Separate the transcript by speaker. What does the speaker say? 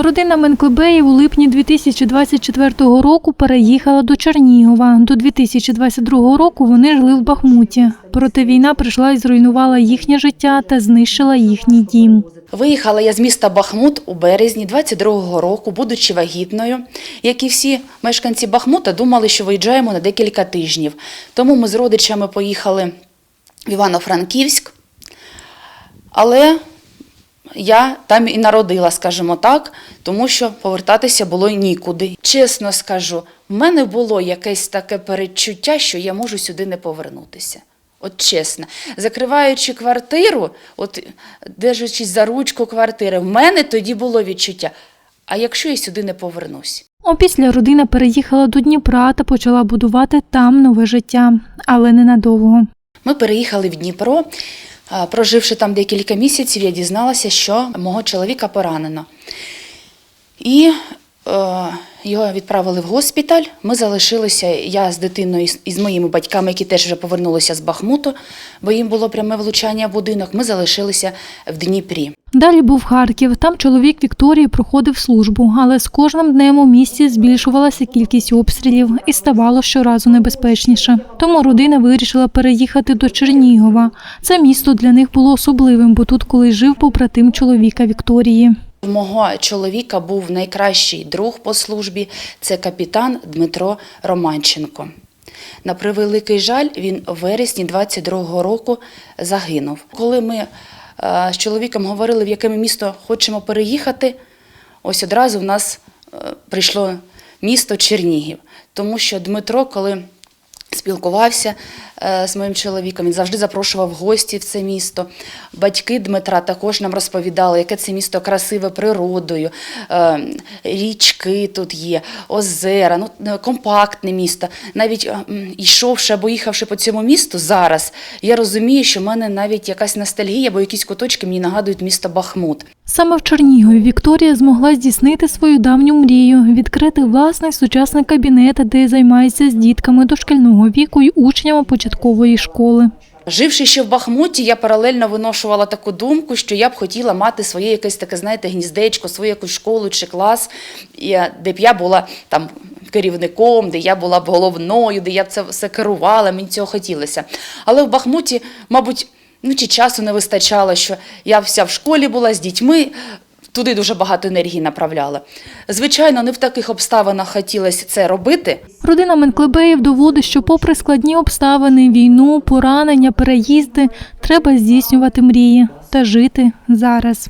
Speaker 1: Родина Менклебеїв у липні 2024 року переїхала до Чернігова. До 2022 року вони жили в Бахмуті. Проте війна прийшла і зруйнувала їхнє життя та знищила їхній дім.
Speaker 2: Виїхала я з міста Бахмут у березні 22-го року, будучи вагітною. Як і всі мешканці Бахмута, думали, що виїжджаємо на декілька тижнів. Тому ми з родичами поїхали в Івано-Франківськ. Але я там і народила, скажімо так, тому що повертатися було нікуди. Чесно скажу, в мене було якесь таке передчуття, що я можу сюди не повернутися. От чесно, закриваючи квартиру, от держачись за ручку квартири, в мене тоді було відчуття. А якщо я сюди не повернусь?
Speaker 1: Опісля родина переїхала до Дніпра та почала будувати там нове життя, але ненадовго.
Speaker 2: Ми переїхали в Дніпро. Проживши там декілька місяців, я дізналася, що мого чоловіка поранено. І його відправили в госпіталь. Ми залишилися, я з дитиною і з- моїми батьками, які теж вже повернулися з Бахмуту, бо їм було пряме влучання в будинок. Ми залишилися в Дніпрі.
Speaker 1: Далі був Харків. Там чоловік Вікторії проходив службу, але з кожним днем у місті збільшувалася кількість обстрілів і ставало щоразу небезпечніше. Тому родина вирішила переїхати до Чернігова. Це місто для них було особливим, бо тут колись жив побратим чоловіка Вікторії.
Speaker 2: У мого чоловіка був найкращий друг по службі це капітан Дмитро Романченко. На превеликий жаль, він у вересні 22-го року загинув. Коли ми е, з чоловіком говорили, в яке ми місто хочемо переїхати, ось одразу в нас е, прийшло місто Чернігів. Тому що Дмитро, коли спілкувався е, з моїм чоловіком, він завжди запрошував гості в це місто. Батьки Дмитра також нам розповідали, яке це місто красиве природою, е, річки тут є, озера, ну, е, компактне місто. Навіть йшовши або їхавши по цьому місту зараз, я розумію, що в мене навіть якась ностальгія, бо якісь куточки мені нагадують місто Бахмут.
Speaker 1: Саме в Чернігові Вікторія змогла здійснити свою давню мрію відкрити власний сучасний кабінет, де займається з дітками дошкільного віку й учнями початкової школи.
Speaker 2: Живши ще в Бахмуті, я паралельно виношувала таку думку, що я б хотіла мати своє якесь таке, знаєте, гніздечко, свою якусь школу чи клас, е, де б я була там керівником, де я була б головною, де я це все керувала, мені цього хотілося. Але в Бахмуті, мабуть, ну чи часу не вистачало, що я вся в школі була з дітьми. Туди дуже багато енергії направляла. Звичайно, не в таких обставинах хотілося це робити,
Speaker 1: Родина Менклебеїв доводить, що попри складні обставини, війну, поранення, переїзди, треба здійснювати мрії та жити зараз.